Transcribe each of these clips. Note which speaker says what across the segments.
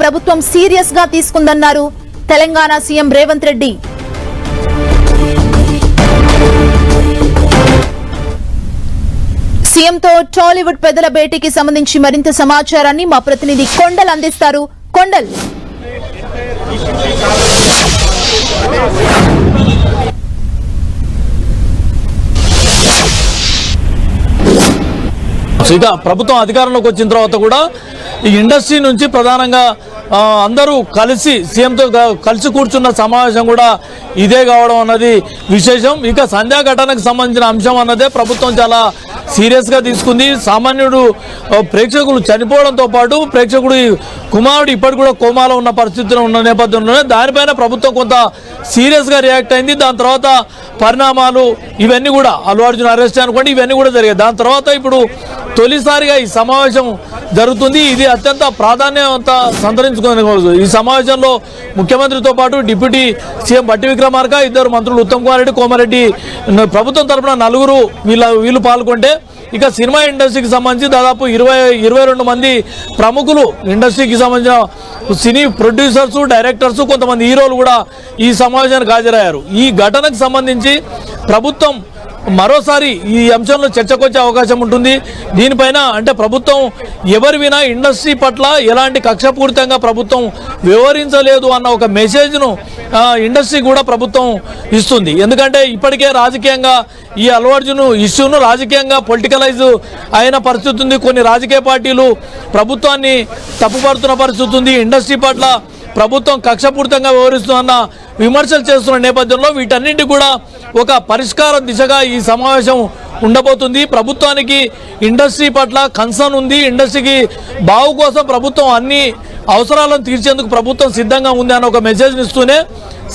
Speaker 1: ప్రభుత్వం సీరియస్గా తీసుకుందన్నారు. తెలంగాణ సీఎం రేవంత్ రెడ్డి. సీఎంతో టాలీవుడ్ పెద్దల భేటీకి సంబంధించి మరింత సమాచారాన్ని మా ప్రతినిధి కొండల్ అందిస్తారు. కొండల్.
Speaker 2: సీత ప్రభుత్వం అధికారంలోకి వచ్చిన తర్వాత కూడా ఈ ఇండస్ట్రీ నుంచి ప్రధానంగా అందరూ కలిసి సీఎంతో కలిసి కూర్చున్న సమావేశం కూడా ఇదే కావడం అన్నది విశేషం. ఇక సంధ్యా ఘటనకు సంబంధించిన అంశం అన్నదే ప్రభుత్వం చాలా సీరియస్గా తీసుకుంది. సామాన్యుడు ప్రేక్షకులు చనిపోవడంతో పాటు ప్రేక్షకుడు ఈ కుమారుడు ఇప్పటికి కూడా కోమాలో ఉన్న పరిస్థితిలో ఉన్న నేపథ్యంలోనే దానిపైన ప్రభుత్వం కొంత సీరియస్గా రియాక్ట్ అయింది. దాని తర్వాత పరిణామాలు ఇవన్నీ కూడా అల్లు అర్జున్ అరెస్ట్ అనుకోండి ఇవన్నీ కూడా జరిగాయి. దాని తర్వాత ఇప్పుడు తొలిసారిగా ఈ సమావేశం జరుగుతుంది. ఇది అత్యంత ప్రాధాన్యత సంతరించుకోవచ్చు ఈ సమావేశంలో ముఖ్యమంత్రితో పాటు డిప్యూటీ సీఎం బట్టి విక్రమార్క ఇద్దరు మంత్రులు ఉత్తమ్ కుమార్ రెడ్డి కోమారెడ్డి ప్రభుత్వం తరపున నలుగురు వీళ్ళ వీళ్ళు పాల్గొంటే ఇక సినిమా ఇండస్ట్రీకి సంబంధించి దాదాపు ఇరవై ఇరవై రెండు మంది ప్రముఖులు ఇండస్ట్రీకి సంబంధించిన సినీ ప్రొడ్యూసర్స్ డైరెక్టర్స్ కొంతమంది హీరోలు కూడా ఈ సమావేశానికి హాజరయ్యారు. ఈ ఘటనకు సంబంధించి ప్రభుత్వం మరోసారి ఈ అంశంలో చర్చకు వచ్చే అవకాశం ఉంటుంది. దీనిపైన అంటే ప్రభుత్వం ఎవరి వినా ఇండస్ట్రీ పట్ల ఎలాంటి కక్షపూరితంగా ప్రభుత్వం వివరించలేదు అన్న ఒక మెసేజ్ను ఇండస్ట్రీ కూడా ప్రభుత్వం ఇస్తుంది. ఎందుకంటే ఇప్పటికే రాజకీయంగా ఈ అల్లు అర్జున్ ఇష్యూను రాజకీయంగా పొలిటికలైజ్ అయిన పరిస్థితి ఉంది. కొన్ని రాజకీయ పార్టీలు ప్రభుత్వాన్ని తప్పుపడుతున్న పరిస్థితి ఉంది. ఇండస్ట్రీ పట్ల ప్రభుత్వం కక్షపూరితంగా వ్యవహరిస్తుందన్న విమర్శలు చేస్తున్న నేపథ్యంలో వీటన్నింటి కూడా ఒక పరిష్కార దిశగా ఈ సమావేశం ఉండబోతుంది. ప్రభుత్వానికి ఇండస్ట్రీ పట్ల కన్సర్న్ ఉంది. ఇండస్ట్రీకి బావు కోసం ప్రభుత్వం అన్ని అవసరాలను తీర్చేందుకు ప్రభుత్వం సిద్ధంగా ఉంది అని ఒక మెసేజ్ని ఇస్తూనే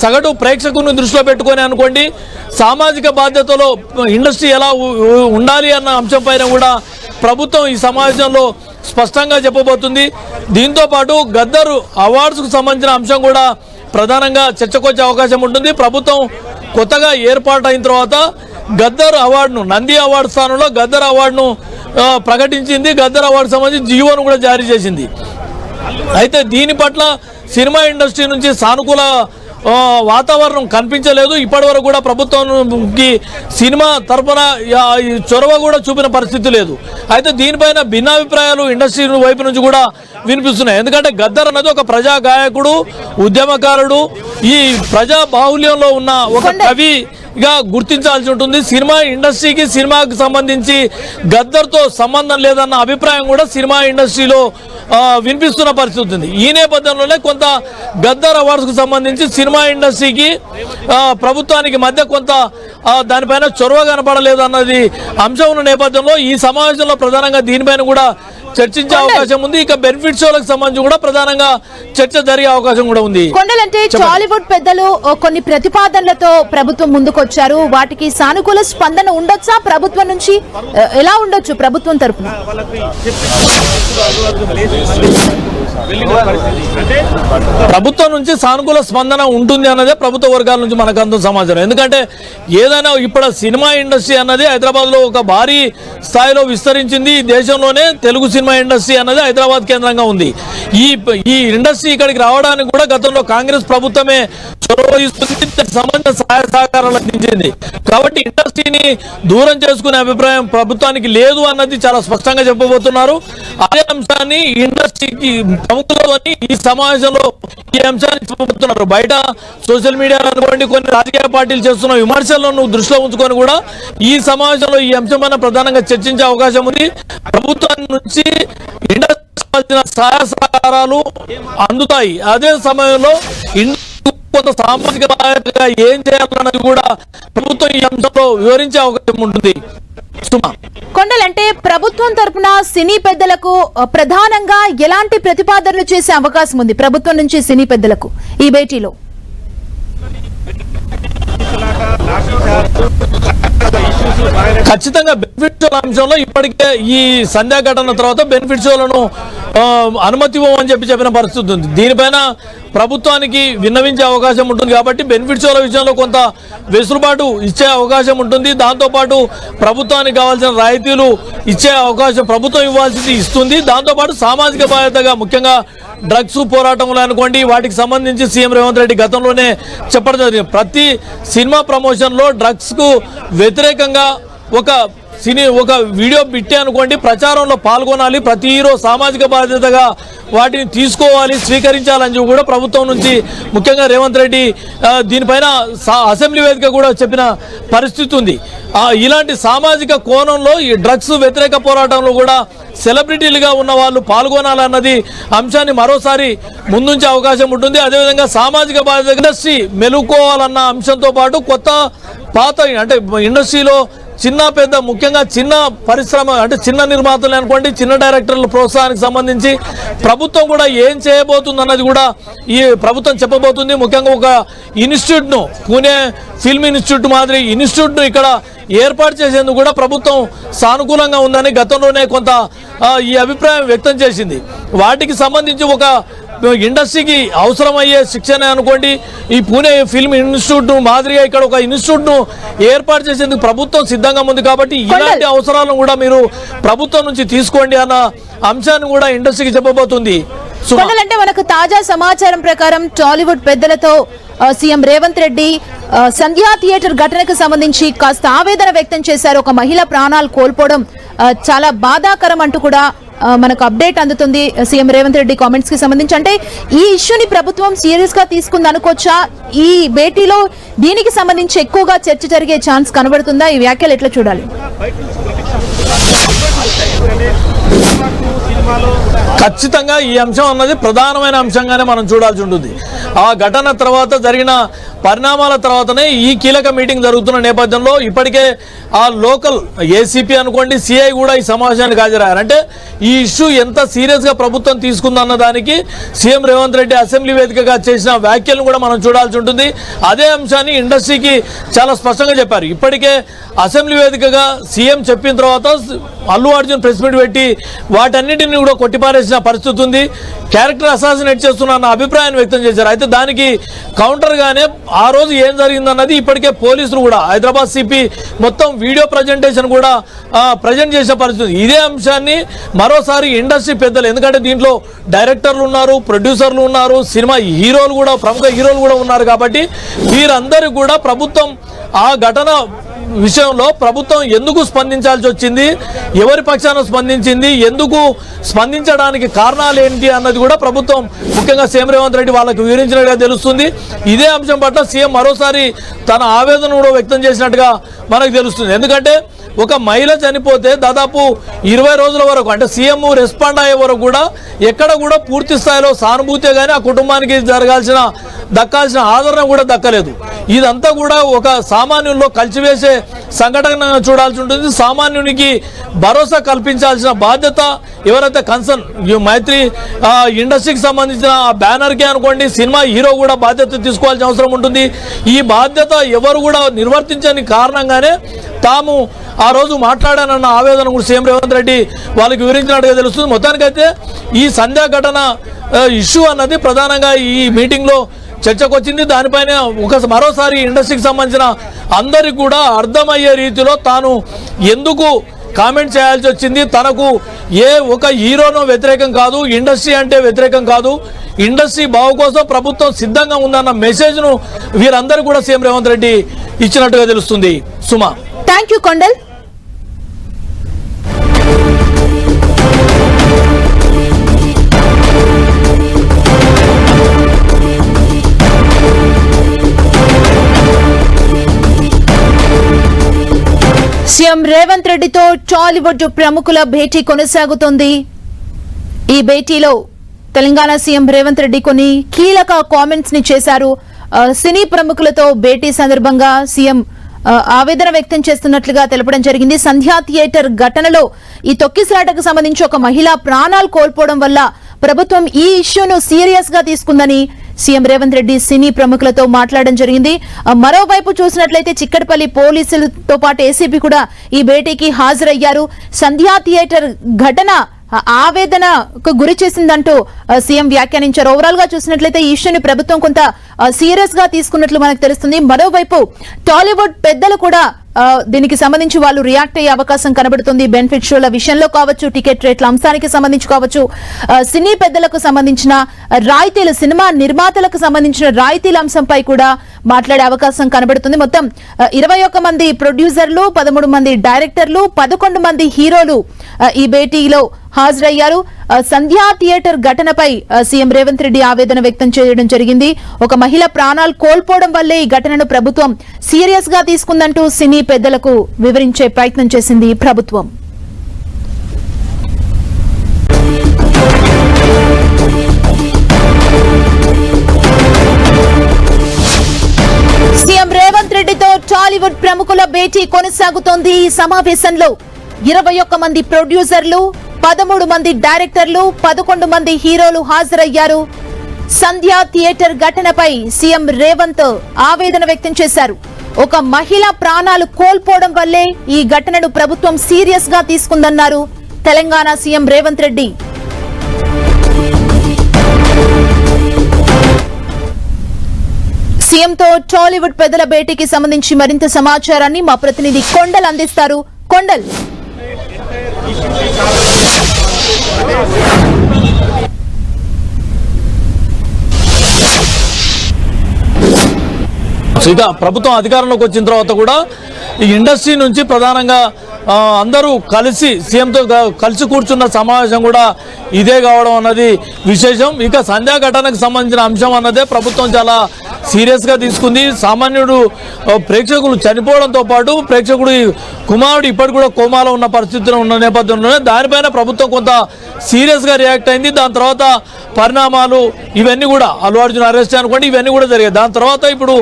Speaker 2: సగటు ప్రేక్షకుని దృష్టిలో పెట్టుకొని అనుకోండి సామాజిక బాధ్యతలో ఇండస్ట్రీ ఎలా ఉండాలి అన్న అంశంపైన కూడా ప్రభుత్వం ఈ సమాజంలో స్పష్టంగా చెప్పబోతుంది. దీంతో పాటు గద్దరు అవార్డ్స్కు సంబంధించిన అంశం కూడా ప్రధానంగా చర్చకొచ్చే అవకాశం ఉంటుంది. ప్రభుత్వం కొత్తగా ఏర్పాటు అయిన తర్వాత గద్దర్ అవార్డును నంది అవార్డు స్థానంలో గద్దర్ అవార్డును ప్రకటించింది. గద్దర్ అవార్డు సంబంధించి జీవోను కూడా జారీ చేసింది. అయితే దీని పట్ల సినిమా ఇండస్ట్రీ నుంచి సానుకూల వాతావరణం కనిపించలేదు. ఇప్పటివరకు కూడా ప్రభుత్వంకి సినిమా ఈ చొరవ కూడా చూపిన పరిస్థితి లేదు. అయితే దీనిపైన భిన్నాభిప్రాయాలు ఇండస్ట్రీ వైపు నుంచి కూడా వినిపిస్తున్నాయి. ఎందుకంటే గద్దర్ అన్నది ఒక ప్రజా గాయకుడు ఉద్యమకారుడు. ఈ ప్రజా బాహుల్యంలో ఉన్న ఒక కవి గా గుర్తించాల్సి ఉంటుంది. సినిమా ఇండస్ట్రీకి సినిమాకి సంబంధించి గద్దర్తో సంబంధం లేదన్న అభిప్రాయం కూడా సినిమా ఇండస్ట్రీలో వినిపిస్తున్న పరిస్థితి ఉంది. ఈ నేపథ్యంలోనే కొంత గద్దర్ అవార్డ్స్కు సంబంధించి సినిమా ఇండస్ట్రీకి ప్రభుత్వానికి మధ్య కొంత దానిపైన చొరవ కనపడలేదు అన్నది అంశం ఉన్న నేపథ్యంలో ఈ సమావేశంలో ప్రధానంగా దీనిపైన కూడా చర్చించే అవకాశం ఉంది. ఇక బెనిఫిట్ షోలకు సంబంధించి కూడా ప్రధానంగా చర్చ జరిగే అవకాశం కూడా ఉంది.
Speaker 1: కొండలంటే టాలీవుడ్ పెద్దలు కొన్ని ప్రతిపాదనలతో ప్రభుత్వం ముందుకొచ్చారు. వాటికి సానుకూల స్పందన ఉండొచ్చా? ప్రభుత్వం నుంచి ఎలా ఉండొచ్చు ప్రభుత్వం తరపున?
Speaker 2: ప్రభుత్వం నుంచి సానుకూల స్పందన ఉంటుంది అన్నదే ప్రభుత్వ వర్గాల నుంచి మనకు అంత సమాచారం. ఎందుకంటే ఏదైనా ఇప్పుడు సినిమా ఇండస్ట్రీ అన్నది హైదరాబాద్లో ఒక భారీ స్థాయిలో విస్తరించింది. దేశంలోనే తెలుగు సినిమా ఇండస్ట్రీ అన్నది హైదరాబాద్ కేంద్రంగా ఉంది. ఈ ఈ ఇండస్ట్రీ ఇక్కడికి రావడానికి కూడా గతంలో కాంగ్రెస్ ప్రభుత్వమే చొరవ తీసుకుంది దానికి సహాయ సహకారాలు అందించింది. కాబట్టి ఇండస్ట్రీని దూరం చేసుకునే అభిప్రాయం ప్రభుత్వానికి లేదు అన్నది చాలా స్పష్టంగా చెప్పబోతున్నారు. అదే అంశాన్ని ఇండస్ట్రీకి ప్రముఖులని ఈ సమావేశంలో ఈ అంశాన్ని చెప్పబోతున్నారు బయట సోషల్ మీడియాలో అనుకోండి కొన్ని రాజకీయ పార్టీలు చేస్తున్న విమర్శలను దృష్టిలో ఉంచుకొని కూడా ఈ సమావేశంలో ఈ అంశం ప్రధానంగా చర్చించే అవకాశం ఉంది. ప్రభుత్వం నుంచి ఇండస్ట్రీ సహాయ సహకారాలు అందుతాయి. అదే సమయంలో ఇండస్ట్రీ కొంత సామాజిక బాధ్యతగా ఏం చేయాలన్నది కూడా ప్రభుత్వం ఈ అంశంలో వివరించే అవకాశం ఉంటుంది.
Speaker 1: కొండలంటే ప్రభుత్వం తరపున సినీ పెద్దలకు ప్రధానంగా ఎలాంటి ప్రతిపాదనలు చేసే అవకాశం ఉంది ప్రభుత్వం నుంచి సినీ పెద్దలకు ఈ భేటీలో?
Speaker 2: ఖచ్చితంగా బెనిఫిట్ అంశంలో ఇప్పటికే ఈ సంధ్యా ఘటన తర్వాత బెనిఫిట్ అనుమతి ఇవ్వమని చెప్పి చెప్పిన పరిస్థితి ఉంది. దీనిపైన ప్రభుత్వానికి విన్నవించే అవకాశం ఉంటుంది కాబట్టి బెనిఫిట్ షోల విషయంలో కొంత వెసులుబాటు ఇచ్చే అవకాశం ఉంటుంది. దాంతోపాటు ప్రభుత్వానికి కావాల్సిన రాయితీలు ఇచ్చే అవకాశం ప్రభుత్వం ఇవ్వాల్సింది ఇస్తుంది. దాంతోపాటు సామాజిక బాధ్యతగా ముఖ్యంగా డ్రగ్స్ పోరాటంలో అనుకోండి వాటికి సంబంధించి సీఎం రేవంత్ రెడ్డి గతంలోనే చెప్పడం జరిగింది. ప్రతి సినిమా ప్రమోషన్లో డ్రగ్స్కు వ్యతిరేకంగా ఒక సినీ ఒక వీడియో పెట్టే అనుకోండి ప్రచారంలో పాల్గొనాలి ప్రతి హీరో సామాజిక బాధ్యతగా వాటిని తీసుకోవాలి స్వీకరించాలని చెప్పి కూడా ప్రభుత్వం నుంచి ముఖ్యంగా రేవంత్ రెడ్డి దీనిపైన సా- అసెంబ్లీ వేదిక కూడా చెప్పిన పరిస్థితి ఉంది. ఇలాంటి సామాజిక కోణంలో ఈ డ్రగ్స్ వ్యతిరేక పోరాటంలో కూడా సెలబ్రిటీలుగా ఉన్న వాళ్ళు పాల్గొనాలన్నది అంశాన్ని మరోసారి ముందుంచే అవకాశం ఉంటుంది. అదేవిధంగా సామాజిక బాధ్యత ఇండస్ట్రీ మెలుకోవాలన్న అంశంతో పాటు కొత్త పాత అంటే ఇండస్ట్రీలో చిన్న పెద్ద ముఖ్యంగా చిన్న పరిశ్రమ అంటే చిన్న నిర్మాతలు అనుకోండి చిన్న డైరెక్టర్ల ప్రోత్సాహానికి సంబంధించి ప్రభుత్వం కూడా ఏం చేయబోతుంది అన్నది కూడా ఈ ప్రభుత్వం చెప్పబోతుంది. ముఖ్యంగా ఒక ఇన్స్టిట్యూట్ను పూణే ఫిల్మ్ ఇన్స్టిట్యూట్ మాదిరి ఇన్స్టిట్యూట్ను ఇక్కడ ఏర్పాటు చేసేందుకు కూడా ప్రభుత్వం సానుకూలంగా ఉందని గతంలోనే కొంత ఈ అభిప్రాయం వ్యక్తం చేసింది. వాటికి సంబంధించి ఒక ఇండస్ట్రీకి అవసరమయ్యే శిక్షణ అనుకోండి. ఈ పూణే ఫిల్మ్ ఇన్స్టిట్యూట్ మాదిరిగా ఇక్కడ ఒక ఇన్స్టిట్యూట్ను ఏర్పాటు చేసేందుకు ప్రభుత్వం సిద్ధంగా ఉంది కాబట్టి ఇలాంటి అవసరాలను కూడా మీరు ప్రభుత్వం నుంచి తీసుకోండి అన్న అంశాన్ని కూడా ఇండస్ట్రీకి చెప్పబోతుంది.
Speaker 1: కొండలంటే మనకు తాజా సమాచారం ప్రకారం టాలీవుడ్ పెద్దలతో సీఎం రేవంత్ రెడ్డి సంధ్యా థియేటర్ ఘటనకు సంబంధించి కాస్త ఆవేదన వ్యక్తం చేశారు. ఒక మహిళ ప్రాణాలు కోల్పోవడం చాలా బాధాకరం అంటూ కూడా మనకు అప్డేట్ అందుతుంది. సీఎం రేవంత్ రెడ్డి కామెంట్స్కి సంబంధించి. అంటే ఈ ఇష్యూని ప్రభుత్వం సీరియస్గా తీసుకుంది అనుకోవచ్చా? ఈ భేటీలో దీనికి సంబంధించి ఎక్కువగా చర్చ జరిగే ఛాన్స్ కనబడుతుందా? ఈ వ్యాఖ్యలు ఎట్లా చూడాలి?
Speaker 2: ఖచ్చితంగా ఈ అంశం అన్నది ప్రధానమైన అంశంగానే మనం చూడాల్సి ఉంటుంది. ఆ ఘటన తర్వాత జరిగిన పరిణామాల తర్వాతనే ఈ కీలక మీటింగ్ జరుగుతున్న నేపథ్యంలో ఇప్పటికే ఆ లోకల్ ఏసీపీ అనుకోండి సిఐ కూడా ఈ సమావేశానికి హాజరయ్యారు. అంటే ఈ ఇష్యూ ఎంత సీరియస్గా ప్రభుత్వం తీసుకుందన్న దానికి సీఎం రేవంత్ రెడ్డి అసెంబ్లీ వేదికగా చేసిన వ్యాఖ్యలను కూడా మనం చూడాల్సి ఉంటుంది. అదే అంశాన్ని ఇండస్ట్రీకి చాలా స్పష్టంగా చెప్పారు. ఇప్పటికే అసెంబ్లీ వేదికగా సీఎం చెప్పిన తర్వాత అల్లు అర్జున్ ప్రెస్ మీట్ పెట్టి వాటన్నిటిని కూడా చేసిన పరిస్థితి ఉంది. క్యారెక్టర్ అసాసినేట్ చేస్తున్నారన్న అభిప్రాయాన్ని వ్యక్తం చేశారు. అయితే దానికి కౌంటర్గానే ఆ రోజు ఏం జరిగిందన్నది ఇప్పటికే పోలీసులు కూడా హైదరాబాద్ సిపి మొత్తం వీడియో ప్రజెంటేషన్ కూడా ప్రజెంట్ చేసే పరిస్థితి ఇదే అంశాన్ని మరోసారి ఇండస్ట్రీ పెద్దలు ఎందుకంటే దీంట్లో డైరెక్టర్లు ఉన్నారు ప్రొడ్యూసర్లు ఉన్నారు సినిమా హీరోలు కూడా ప్రముఖ హీరోలు కూడా ఉన్నారు కాబట్టి వీరందరూ కూడా ప్రభుత్వం ఆ ఘటన విషయంలో ప్రభుత్వం ఎందుకు స్పందించాల్సి వచ్చింది? ఎవరి పక్షాన స్పందించింది? ఎందుకు స్పందించడానికి కారణాలు ఏంటి అన్నది కూడా ప్రభుత్వం ముఖ్యంగా సీఎం రేవంత్ రెడ్డి వాళ్ళకి వివరించినట్టుగా తెలుస్తుంది. ఇదే అంశం పట్ల సీఎం మరోసారి తన ఆవేదన కూడా వ్యక్తం చేసినట్టుగా మనకు తెలుస్తుంది. ఎందుకంటే ఒక మహిళ చనిపోతే దాదాపు ఇరవై రోజుల వరకు అంటే సీఎం రెస్పాండ్ అయ్యే వరకు కూడా ఎక్కడ కూడా పూర్తి స్థాయిలో సానుభూతే కానీ ఆ కుటుంబానికి జరగాల్సిన దక్కాల్సిన ఆదరణ కూడా దక్కలేదు. ఇదంతా కూడా ఒక సామాన్యుల్లో కలిసివేసే సంఘటన చూడాల్సి ఉంటుంది. సామాన్యునికి భరోసా కల్పించాల్సిన బాధ్యత ఎవరైతే కన్సర్న్ మైత్రి ఇండస్ట్రీకి సంబంధించిన బ్యానర్కి అనుకోండి సినిమా హీరో కూడా బాధ్యత తీసుకోవాల్సిన అవసరం ఉంటుంది. ఈ బాధ్యత ఎవరు కూడా నిర్వర్తించని కారణంగానే తాము ఆ ఆ రోజు మాట్లాడానన్న ఆవేదన కూడా సీఎం రేవంత్ రెడ్డి వాళ్ళకి వివరించినట్టుగా తెలుస్తుంది. మొత్తానికైతే ఈ సంధ్యా ఘటన ఇష్యూ అన్నది ప్రధానంగా ఈ మీటింగ్లో చర్చకు వచ్చింది దానిపైన ఒక మరోసారి ఇండస్ట్రీకి సంబంధించిన అందరికి కూడా అర్థమయ్యే రీతిలో తాను ఎందుకు కామెంట్ చేయాల్సి వచ్చింది? తనకు ఏ ఒక హీరోనో వ్యతిరేకం కాదు ఇండస్ట్రీ అంటే వ్యతిరేకం కాదు. ఇండస్ట్రీ బాగు కోసం ప్రభుత్వం సిద్ధంగా ఉందన్న మెసేజ్ను వీరందరూ కూడా సీఎం రేవంత్ రెడ్డి ఇచ్చినట్టుగా తెలుస్తుంది. సుమా.
Speaker 1: Thank you Kondal. CM Revanth రెడ్డితో టాలీవుడ్ ప్రముఖుల భేటీ కొనసాగుతోంది. ఈ భేటీలో తెలంగాణ సీఎం రేవంత్ రెడ్డి కొన్ని కీలక కామెంట్స్ని చేశారు. సినీ ప్రముఖులతో భేటీ సందర్భంగా సీఎం ఆవేదన వ్యక్తం చేస్తున్నట్లుగా తెలపడం జరిగింది. సంధ్యా థియేటర్ ఘటనలో ఈ తొక్కిసలాటకు సంబంధించి ఒక మహిళ ప్రాణాలు కోల్పోవడం వల్ల ప్రభుత్వం ఈ ఇష్యూను సీరియస్గా తీసుకుందని సీఎం రేవంత్ రెడ్డి సినీ ప్రముఖులతో మాట్లాడడం జరిగింది. మరోవైపు చూసినట్లయితే చిక్కడపల్లి పోలీసులతో పాటు ఏసీపీ కూడా ఈ భేటీకి హాజరయ్యారు. సంధ్యా థియేటర్ ఘటన ఆవేదనకు గురి చేసిందంటూ సీఎం వ్యాఖ్యానించారు. ఓవరాల్గా చూసినట్లయితే ఈ ఇష్యూని ప్రభుత్వం కొంత సీరియస్గా తీసుకున్నట్లు మనకు తెలుస్తుంది. మరోవైపు టాలీవుడ్ పెద్దలు కూడా దీనికి సంబంధించి వాళ్ళు రియాక్ట్ అయ్యే అవకాశం కనబడుతుంది. బెనిఫిట్ షోల విషయంలో కావచ్చు టికెట్ రేట్ల అంశానికి సంబంధించి కావచ్చు సినీ పెద్దలకు సంబంధించిన రాయితీలు సినిమా నిర్మాతలకు సంబంధించిన రాయితీల అంశంపై కూడా మాట్లాడే అవకాశం కనబడుతుంది. మొత్తం ఇరవై ఒక్క మంది ప్రొడ్యూసర్లు పదమూడు మంది డైరెక్టర్లు పదకొండు మంది హీరోలు ఈ భేటీలో హాజరయ్యారు. సంధ్యా థియేటర్ ఘటనపై సీఎం రేవంత్ రెడ్డి ఆవేదన వ్యక్తం చేయడం జరిగింది. ఒక మహిళ ప్రాణాలు కోల్పోవడం వల్లే ఈ ఘటనను ప్రభుత్వం సీరియస్గా తీసుకుందంటూ సినీ పెద్దలకు వివరించే ప్రయత్నం చేసింది ప్రభుత్వం. సీఎం రేవంత్ రెడ్డితో టాలీవుడ్ ప్రముఖుల భేటీ కొనసాగుతోంది ఈ సమావేశంలో. ఇరవై ఒక్క మంది ప్రొడ్యూసర్లు పదమూడు మంది డైరెక్టర్లు పదకొండు మంది హీరోలు హాజరయ్యారు. సంధ్యా థియేటర్ ఘటనపై సీఎం రేవంత్ ఆవేదన వ్యక్తం చేశారు. ఒక మహిళ ప్రాణాలు కోల్పోవడం వల్లే ఈ ఘటనను ప్రభుత్వం సీరియస్గా తీసుకుందన్నారు తెలంగాణ సీఎం రేవంత్ రెడ్డి. సీఎంతో టాలీవుడ్ పెద్దల భేటీకి సంబంధించి మరింత సమాచారాన్ని మా ప్రతినిధి కొండల్ అందిస్తారు. కొండల్.
Speaker 2: ఇక ప్రభుత్వం అధికారంలోకి వచ్చిన తర్వాత కూడా ఈ ఇండస్ట్రీ నుంచి ప్రధానంగా అందరూ కలిసి సీఎంతో కలిసి కూర్చున్న సమావేశం కూడా ఇదే కావడం అన్నది విశేషం. ఇక సంధ్యా ఘటనకు సంబంధించిన అంశం అన్నదే ప్రభుత్వం చాలా సీరియస్గా తీసుకుంది. సామాన్యుడు ప్రేక్షకులు చనిపోవడంతో పాటు ప్రేక్షకుడు కుమారుడు ఇప్పటికి కూడా కోమాలో ఉన్న పరిస్థితిలో ఉన్న నేపథ్యంలోనే దానిపైన ప్రభుత్వం కొంత సీరియస్గా రియాక్ట్ అయింది. దాని తర్వాత పరిణామాలు ఇవన్నీ కూడా అల్లు అర్జున్ అరెస్ట్ అనుకోండి ఇవన్నీ కూడా జరిగాయి. దాని తర్వాత ఇప్పుడు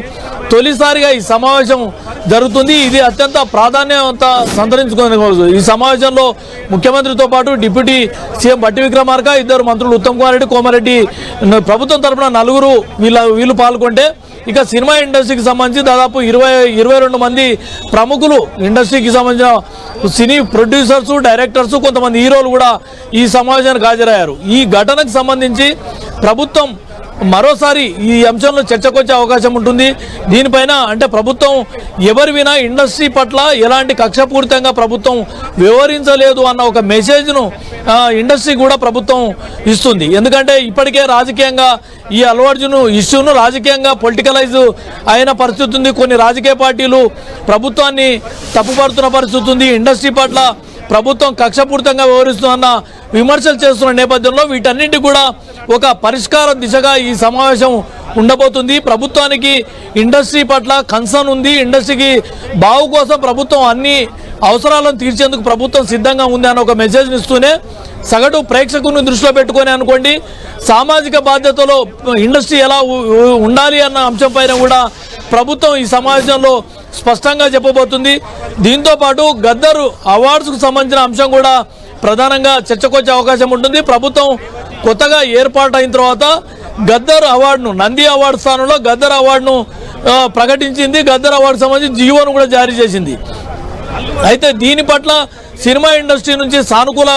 Speaker 2: తొలిసారిగా ఈ సమావేశం జరుగుతుంది. ఇది అత్యంత ప్రాధాన్యత సంతరించుకోవచ్చు ఈ సమావేశంలో ముఖ్యమంత్రితో పాటు డిప్యూటీ సీఎం బట్టి విక్రమార్క ఇద్దరు మంత్రులు ఉత్తమ్ కుమార్ రెడ్డి కోమారెడ్డి ప్రభుత్వం తరపున నలుగురు వీళ్ళ వీళ్ళు పాల్గొంటే ఇక సినిమా ఇండస్ట్రీకి సంబంధించి దాదాపు ఇరవై ఇరవై రెండు మంది ప్రముఖులు ఇండస్ట్రీకి సంబంధించిన సినీ ప్రొడ్యూసర్స్ డైరెక్టర్స్ కొంతమంది హీరోలు కూడా ఈ సమావేశానికి హాజరయ్యారు. ఈ ఘటనకు సంబంధించి ప్రభుత్వం మరోసారి ఈ అంశంలో చర్చకు వచ్చే అవకాశం ఉంటుంది. దీనిపైన అంటే ప్రభుత్వం ఎవరి వినా ఇండస్ట్రీ పట్ల ఎలాంటి కక్షపూరితంగా ప్రభుత్వం వివరించలేదు అన్న ఒక మెసేజ్ను ఇండస్ట్రీ కూడా ప్రభుత్వం ఇస్తుంది. ఎందుకంటే ఇప్పటికే రాజకీయంగా ఈ అల్లు అర్జున్ ఇష్యూను రాజకీయంగా పొలిటికలైజ్ అయిన పరిస్థితి ఉంది. కొన్ని రాజకీయ పార్టీలు ప్రభుత్వాన్ని తప్పుపడుతున్న పరిస్థితి ఉంది. ఇండస్ట్రీ పట్ల ప్రభుత్వం కక్షపూరితంగా వ్యవహరిస్తుందన్న విమర్శలు చేస్తున్న నేపథ్యంలో వీటన్నింటి కూడా ఒక పరిష్కార దిశగా ఈ సమావేశం ఉండబోతుంది. ప్రభుత్వానికి ఇండస్ట్రీ పట్ల కన్సర్న్ ఉంది. ఇండస్ట్రీకి బావు కోసం ప్రభుత్వం అన్ని అవసరాలను తీర్చేందుకు ప్రభుత్వం సిద్ధంగా ఉంది అన్న ఒక మెసేజ్ని ఇస్తూనే సగటు ప్రేక్షకుని దృష్టిలో పెట్టుకొని అనుకోండి సామాజిక బాధ్యతలో ఇండస్ట్రీ ఎలా ఉండాలి అన్న అంశం పైన కూడా ప్రభుత్వం ఈ సమాజంలో స్పష్టంగా చెప్పబోతుంది. దీంతో పాటు గద్దరు అవార్డ్స్కు సంబంధించిన అంశం కూడా ప్రధానంగా చర్చకొచ్చే అవకాశం ఉంటుంది. ప్రభుత్వం కొత్తగా ఏర్పాటు అయిన తర్వాత గద్దర్ అవార్డును నంది అవార్డు స్థానంలో గద్దర్ అవార్డును ప్రకటించింది. గద్దర్ అవార్డు సంబంధించి జీవోను కూడా జారీ చేసింది. అయితే దీని పట్ల సినిమా ఇండస్ట్రీ నుంచి సానుకూల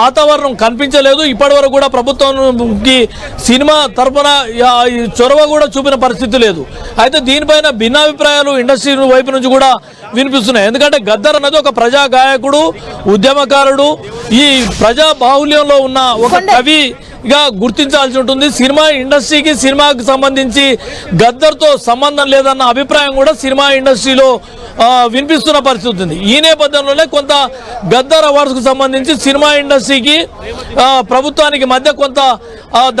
Speaker 2: వాతావరణం కనిపించలేదు. ఇప్పటివరకు కూడా ప్రభుత్వంకి సినిమా ఈ చొరవ కూడా చూపిన పరిస్థితి లేదు. అయితే దీనిపైన భిన్నాభిప్రాయాలు ఇండస్ట్రీ వైపు నుంచి కూడా వినిపిస్తున్నాయి. ఎందుకంటే గద్దర్ అన్నది ఒక ప్రజా గాయకుడు ఉద్యమకారుడు. ఈ ప్రజా బాహుల్యంలో ఉన్న ఒక కవి గా గుర్తించాల్సి ఉంటుంది. సినిమా ఇండస్ట్రీకి సినిమాకి సంబంధించి గద్దర్తో సంబంధం లేదన్న అభిప్రాయం కూడా సినిమా ఇండస్ట్రీలో వినిపిస్తున్న పరిస్థితి ఉంది. ఈ నేపథ్యంలోనే కొంత గద్దర్ అవార్డ్స్కు సంబంధించి సినిమా ఇండస్ట్రీకి ప్రభుత్వానికి మధ్య కొంత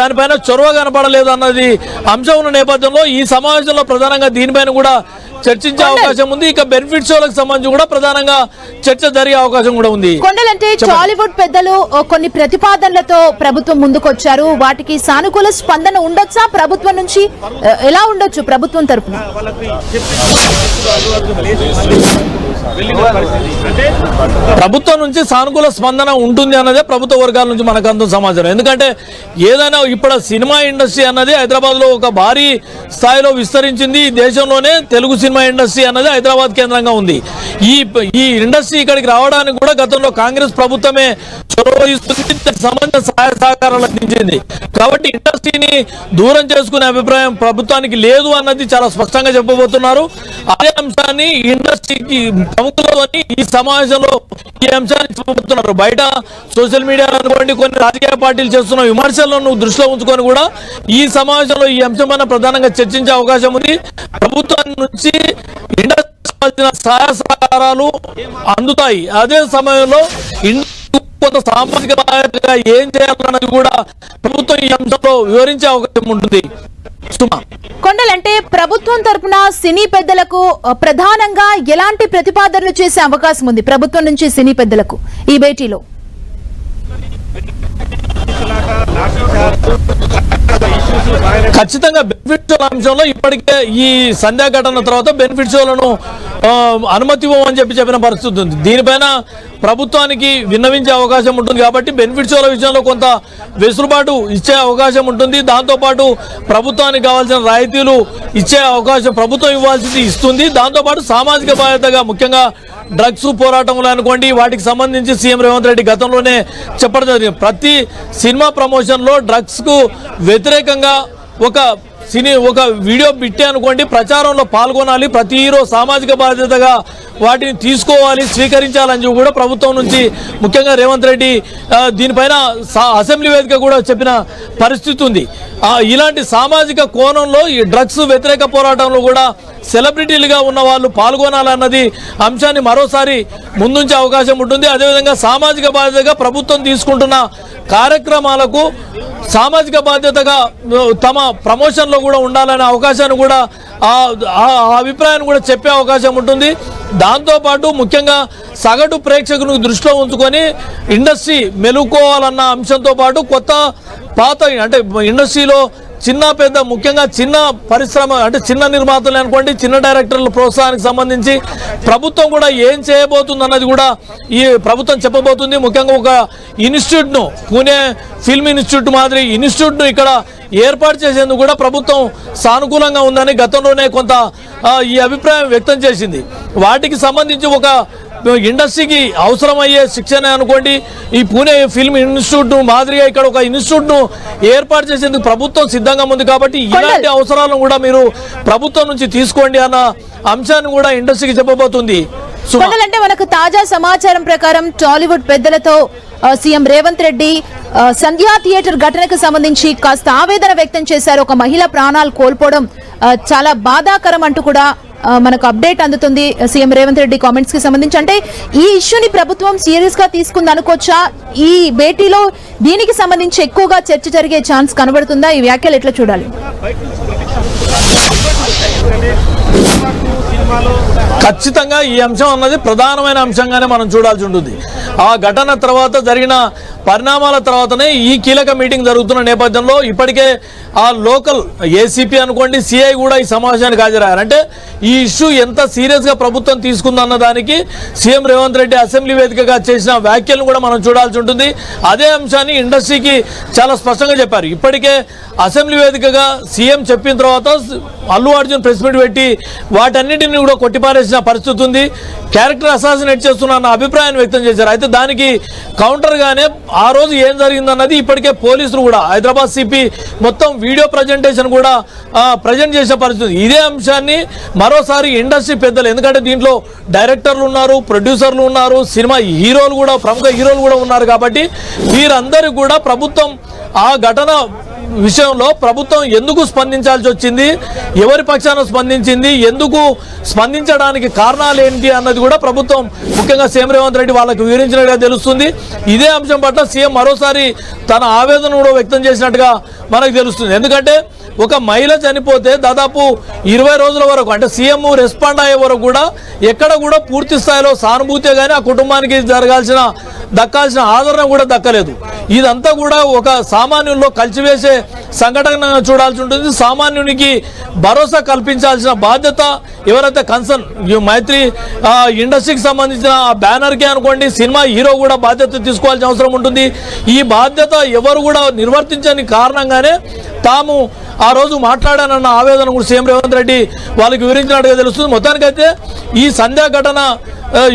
Speaker 2: దానిపైన చొరవ కనపడలేదు అన్నది అంశం ఉన్న నేపథ్యంలో ఈ సమావేశంలో ప్రధానంగా దీనిపైన కూడా చర్చించే అవకాశం ఉంది. ఇక బెనిఫిట్ షోలకు సంబంధించి కూడా ప్రధానంగా చర్చ జరిగే అవకాశం కూడా ఉంది.
Speaker 1: కొండలంటే టాలీవుడ్ పెద్దలు కొన్ని ప్రతిపాదనలతో ప్రభుత్వం ముందుకొచ్చారు. వాటికి సానుకూల స్పందన ఉండొచ్చా? ప్రభుత్వం నుంచి ఎలా ఉండొచ్చు ప్రభుత్వం తరపున?
Speaker 2: ప్రభుత్వం నుంచి సానుకూల స్పందన ఉంటుంది అన్నదే ప్రభుత్వ వర్గాల నుంచి మనకు అంత సమాచారం. ఎందుకంటే ఏదైనా ఇప్పుడు సినిమా ఇండస్ట్రీ అన్నది హైదరాబాద్లో ఒక భారీ స్థాయిలో విస్తరించింది. దేశంలోనే తెలుగు సినిమా సినిమా ఇండస్ట్రీ అన్నది హైదరాబాద్ కేంద్రంగా ఉంది. ఈ ఈ ఇండస్ట్రీ ఇక్కడికి రావడానికి కూడా గతంలో కాంగ్రెస్ ప్రభుత్వమే చొరవ ఇస్తుంది సహాయ సహకారాలు అందించింది. కాబట్టి ఇండస్ట్రీని దూరం చేసుకునే అభిప్రాయం ప్రభుత్వానికి లేదు అన్నది చాలా స్పష్టంగా చెప్పబోతున్నారు. అదే అంశాన్ని ఇండస్ట్రీకి ప్రముఖులని ఈ సమావేశంలో ఈ అంశాన్ని చెప్పబోతున్నారు. బయట సోషల్ మీడియా అనుకోండి కొన్ని రాజకీయ పార్టీలు చేస్తున్న విమర్శలను దృష్టిలో ఉంచుకొని కూడా ఈ సమావేశంలో ఈ అంశం ప్రధానంగా చర్చించే అవకాశం ఉంది. ప్రభుత్వం నుంచి ఇండస్ట్రీ సహాయ సహకారాలు అందుతాయి. అదే సమయంలో కొంత సామాజిక బాధ్యతగా ఏం చేయాలన్నది కూడా ప్రభుత్వం ఈ అంశంలో వివరించే అవకాశం ఉంటుంది.
Speaker 1: కొండలంటే ప్రభుత్వం తరఫున సినీ పెద్దలకు ప్రధానంగా ఎలాంటి ప్రతిపాదనలు చేసే అవకాశం ఉంది ప్రభుత్వం నుంచి సినీ పెద్దలకు ఈ భేటీలో?
Speaker 2: ఖచ్చితంగా బెనిఫిట్స్ అంశంలో ఇప్పటికే ఈ సంధ్యా ఘటన తర్వాత బెనిఫిట్స్ అనుమతి ఇవ్వమని చెప్పి చెప్పిన పరిస్థితి ఉంది. దీనిపైన ప్రభుత్వానికి విన్నవించే అవకాశం ఉంటుంది కాబట్టి బెనిఫిట్స్ విషయంలో కొంత వెసులుబాటు ఇచ్చే అవకాశం ఉంటుంది. దాంతోపాటు ప్రభుత్వానికి కావాల్సిన రాయితీలు ఇచ్చే అవకాశం ప్రభుత్వం ఇవ్వాల్సింది ఇస్తుంది. దాంతోపాటు సామాజిక బాధ్యతగా ముఖ్యంగా డ్రగ్స్ పోరాటంలో అనుకోండి వాటికి సంబంధించి సీఎం రేవంత్ రెడ్డి గతంలోనే చెప్పడం జరిగింది. ప్రతి సినిమా ప్రమోషన్లో డ్రగ్స్కు వ్యతిరేకంగా ఒక సినీ ఒక వీడియో పెట్టే అనుకోండి ప్రచారంలో పాల్గొనాలి ప్రతి హీరో సామాజిక బాధ్యతగా వాటిని తీసుకోవాలి స్వీకరించాలని చెప్పి కూడా ప్రభుత్వం నుంచి ముఖ్యంగా రేవంత్ రెడ్డి దీనిపైన సా- అసెంబ్లీ వేదిక కూడా చెప్పిన పరిస్థితి ఉంది. ఇలాంటి సామాజిక కోణంలో ఈ డ్రగ్స్ వ్యతిరేక పోరాటంలో కూడా సెలబ్రిటీలుగా ఉన్న వాళ్ళు పాల్గొనాలన్నది అంశాన్ని మరోసారి ముందుంచే అవకాశం ఉంటుంది. అదేవిధంగా సామాజిక బాధ్యతగా ప్రభుత్వం తీసుకుంటున్న కార్యక్రమాలకు సామాజిక బాధ్యతగా తమ ప్రమోషన్లో కూడా ఉండాలనే అవకాశాన్ని కూడా ఆ ఆ అభిప్రాయాన్ని కూడా చెప్పే అవకాశం ఉంటుంది. దాంతోపాటు ముఖ్యంగా సగటు ప్రేక్షకుని దృష్టిలో ఉంచుకొని ఇండస్ట్రీ మెలుకోవాలన్న అంశంతో పాటు కొత్త పాత అంటే ఇండస్ట్రీలో చిన్న పెద్ద ముఖ్యంగా చిన్న పరిశ్రమ అంటే చిన్న నిర్మాతలు అనుకోండి చిన్న డైరెక్టర్ల ప్రోత్సాహానికి సంబంధించి ప్రభుత్వం కూడా ఏం చేయబోతుంది అన్నది కూడా ఈ ప్రభుత్వం చెప్పబోతుంది. ముఖ్యంగా ఒక ఇన్స్టిట్యూట్ను పూణే ఫిల్మ్ ఇన్స్టిట్యూట్ మాదిరి ఇన్స్టిట్యూట్ను ఇక్కడ ఏర్పాటు చేసేందుకు కూడా ప్రభుత్వం సానుకూలంగా ఉందని గతంలోనే కొంత ఈ అభిప్రాయం వ్యక్తం చేసింది. వాటికి సంబంధించి ఒక ఇండస్ట్రీకి అవసరమయ్యే శిక్షణ అనుకోండి. ఈ పూణే ఫిల్మ్ ఇన్స్టిట్యూట్ మాదిరిగా ఇక్కడ ఒక ఇన్స్టిట్యూట్ను ఏర్పాటు చేసేందుకు ప్రభుత్వం సిద్ధంగా ఉంది కాబట్టి ఇలాంటి అవసరాలను కూడా మీరు ప్రభుత్వం నుంచి తీసుకోండి అన్న అంశాన్ని కూడా ఇండస్ట్రీకి చెప్పబోతుంది.
Speaker 1: కొండలంటే మనకు తాజా సమాచారం ప్రకారం టాలీవుడ్ పెద్దలతో సీఎం రేవంత్ రెడ్డి సంధ్యా థియేటర్ ఘటనకు సంబంధించి కాస్త ఆవేదన వ్యక్తం చేశారు. ఒక మహిళ ప్రాణాలు కోల్పోవడం చాలా బాధాకరం అంటూ కూడా మనకు అప్డేట్ అందుతుంది. సీఎం రేవంత్ రెడ్డి కామెంట్స్కి సంబంధించి అంటే ఈ ఇష్యూని ప్రభుత్వం సీరియస్గా తీసుకుంది అనుకోవచ్చా? ఈ భేటీలో దీనికి సంబంధించి ఎక్కువగా చర్చ జరిగే ఛాన్స్ కనబడుతుందా? ఈ వ్యాఖ్యలు ఎట్లా చూడాలి?
Speaker 2: ఖచ్చితంగా ఈ అంశం అన్నది ప్రధానమైన అంశంగానే మనం చూడాల్సి ఉంటుంది. ఆ ఘటన తర్వాత జరిగిన పరిణామాల తర్వాతనే ఈ కీలక మీటింగ్ జరుగుతున్న నేపథ్యంలో ఇప్పటికే ఆ లోకల్ ఏసీపీ అనుకోండి సిఐ కూడా ఈ సమావేశానికి హాజరయ్యారు. అంటే ఈ ఇష్యూ ఎంత సీరియస్గా ప్రభుత్వం తీసుకుందన్న దానికి సీఎం రేవంత్ రెడ్డి అసెంబ్లీ వేదికగా చేసిన వ్యాఖ్యలను కూడా మనం చూడాల్సి ఉంటుంది. అదే అంశాన్ని ఇండస్ట్రీకి చాలా స్పష్టంగా చెప్పారు. ఇప్పటికే అసెంబ్లీ వేదికగా సీఎం చెప్పిన తర్వాత అల్లు అర్జున్ ప్రెస్ మీట్ పెట్టి వాటన్నిటిని కూడా కొట్టిపారేసిన పరిస్థితి ఉంది. క్యారెక్టర్ అసాసినేట్ చేస్తున్న అన్న అభిప్రాయాన్ని వ్యక్తం చేశారు. అయితే దానికి కౌంటర్గానే ఆ రోజు ఏం జరిగిందన్నది ఇప్పటికే పోలీసులు కూడా హైదరాబాద్ సిపి మొత్తం వీడియో ప్రజెంటేషన్ కూడా ప్రజెంట్ చేసే పరిస్థితి. ఇదే అంశాన్ని మరోసారి ఇండస్ట్రీ పెద్దలు ఎందుకంటే దీంట్లో డైరెక్టర్లు ఉన్నారు ప్రొడ్యూసర్లు ఉన్నారు సినిమా హీరోలు కూడా ప్రముఖ హీరోలు కూడా ఉన్నారు కాబట్టి వీరందరూ కూడా ప్రభుత్వం ఆ ఘటన విషయంలో ప్రభుత్వం ఎందుకు స్పందించాల్సి వచ్చింది? ఎవరి పక్షాన స్పందించింది? ఎందుకు స్పందించడానికి కారణాలు ఏంటి అన్నది కూడా ప్రభుత్వం ముఖ్యంగా సీఎం రేవంత్ రెడ్డి వాళ్ళకు వివరించినట్టుగా తెలుస్తుంది. ఇదే అంశం పట్ల సీఎం మరోసారి తన ఆవేదన కూడా వ్యక్తం చేసినట్టుగా మనకు తెలుస్తుంది. ఎందుకంటే ఒక మహిళ చనిపోతే దాదాపు ఇరవై రోజుల వరకు అంటే సీఎం రెస్పాండ్ అయ్యే వరకు కూడా ఎక్కడ కూడా పూర్తి స్థాయిలో సానుభూతి కానీ ఆ కుటుంబానికి జరగాల్సిన దక్కాల్సిన ఆదరణ కూడా దక్కలేదు. ఇదంతా కూడా ఒక సామాన్యుల్లో కలిసివేసే సంఘటన చూడాల్సి ఉంటుంది. సామాన్యునికి భరోసా కల్పించాల్సిన బాధ్యత ఎవరైతే కన్సర్న్ మైత్రి ఇండస్ట్రీకి సంబంధించిన బ్యానర్కే బ్యానర్కి అనుకోండి సినిమా హీరో కూడా బాధ్యత తీసుకోవాల్సిన అవసరం ఉంటుంది. ఈ బాధ్యత ఎవరు కూడా నిర్వర్తించని కారణంగానే తాము ఆ రోజు మాట్లాడానన్న ఆవేదన కూడా సీఎం రేవంత్ రెడ్డి వాళ్ళకి వివరించినట్టుగా తెలుస్తుంది. మొత్తానికైతే ఈ సంధ్యా ఘటన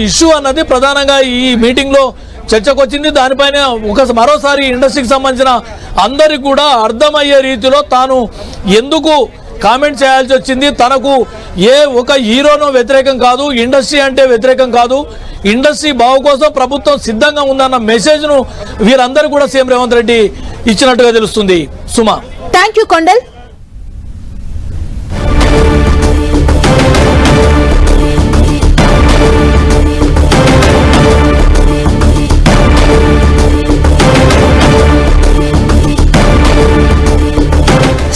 Speaker 2: ఇష్యూ అన్నది ప్రధానంగా ఈ మీటింగ్లో చర్చకు వచ్చింది దానిపైన ఒక మరోసారి ఇండస్ట్రీకి సంబంధించిన అందరికి కూడా అర్థమయ్యే రీతిలో తాను ఎందుకు కామెంట్ చేయాల్సి వచ్చింది? తనకు ఏ ఒక హీరోనో వ్యతిరేకం కాదు ఇండస్ట్రీ అంటే వ్యతిరేకం కాదు. ఇండస్ట్రీ బావు కోసం ప్రభుత్వం సిద్ధంగా ఉందన్న మెసేజ్ను వీరందరూ కూడా సీఎం రేవంత్ రెడ్డి ఇచ్చినట్టుగా తెలుస్తుంది. సుమా.
Speaker 1: Thank you Kondal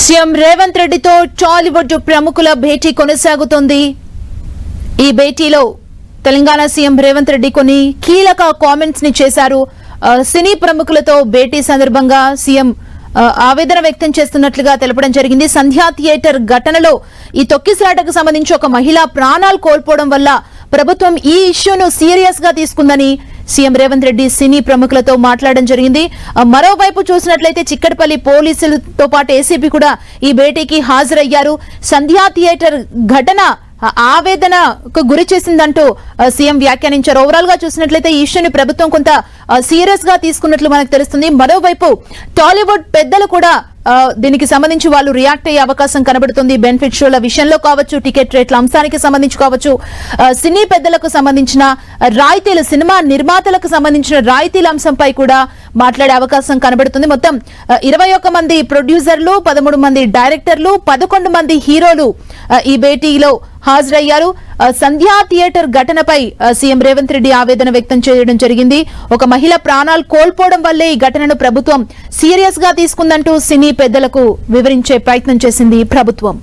Speaker 1: CM Revanth రెడ్డితో టాలీవుడ్ ప్రముఖుల భేటీ కొనసాగుతోంది. ఈ భేటీలో తెలంగాణ సీఎం రేవంత్ రెడ్డి కొన్ని కీలక కామెంట్స్ని చేశారు. సినీ ప్రముఖులతో భేటీ సందర్భంగా సీఎం ఆవేదన వ్యక్తం చేస్తున్నట్లుగా తెలపడం జరిగింది. సంధ్యా థియేటర్ ఘటనలో ఈ తొక్కిసలాటకు సంబంధించి ఒక మహిళ ప్రాణాలు కోల్పోవడం వల్ల ప్రభుత్వం ఈ ఇష్యూను సీరియస్గా తీసుకుందని సీఎం రేవంత్ రెడ్డి సినీ ప్రముఖులతో మాట్లాడడం జరిగింది. మరోవైపు చూసినట్లయితే చిక్కడపల్లి పోలీసులతో పాటు ఏసీపీ కూడా ఈ భేటీకి హాజరయ్యారు. సంధ్యా థియేటర్ ఘటన ఆవేదనకు గురి చేసిందంటూ సీఎం వ్యాఖ్యానించారు. ఓవరాల్గా చూసినట్లయితే ఈ ఇష్యూని ప్రభుత్వం కొంత సీరియస్గా తీసుకున్నట్లు మనకు తెలుస్తుంది. మరోవైపు టాలీవుడ్ పెద్దలు కూడా దీనికి సంబంధించి వాళ్ళు రియాక్ట్ అయ్యే అవకాశం కనబడుతుంది. బెనిఫిట్ షోల విషయంలో కావచ్చు టికెట్ రేట్ల అంశానికి సంబంధించి కావచ్చు. సినీ పెద్దలకు సంబంధించిన రాయితీలు సినిమా నిర్మాతలకు సంబంధించిన రాయితీల అంశంపై కూడా మాట్లాడే అవకాశం కనబడుతుంది. మొత్తం ఇరవై ఒక్క మంది ప్రొడ్యూసర్లు పదమూడు మంది డైరెక్టర్లు పదకొండు మంది హీరోలు ఈ భేటీలో హాజరయ్యారు. సంధ్యా థియేటర్ ఘటనపై సీఎం రేవంత్ రెడ్డి ఆవేదన వ్యక్తం చేయడం జరిగింది. ఒక మహిళ ప్రాణాలు కోల్పోవడం వల్లే ఈ ఘటనను ప్రభుత్వం సీరియస్గా తీసుకుందంటూ సినీ పెద్దలకు వివరించే ప్రయత్నం చేసింది ప్రభుత్వం.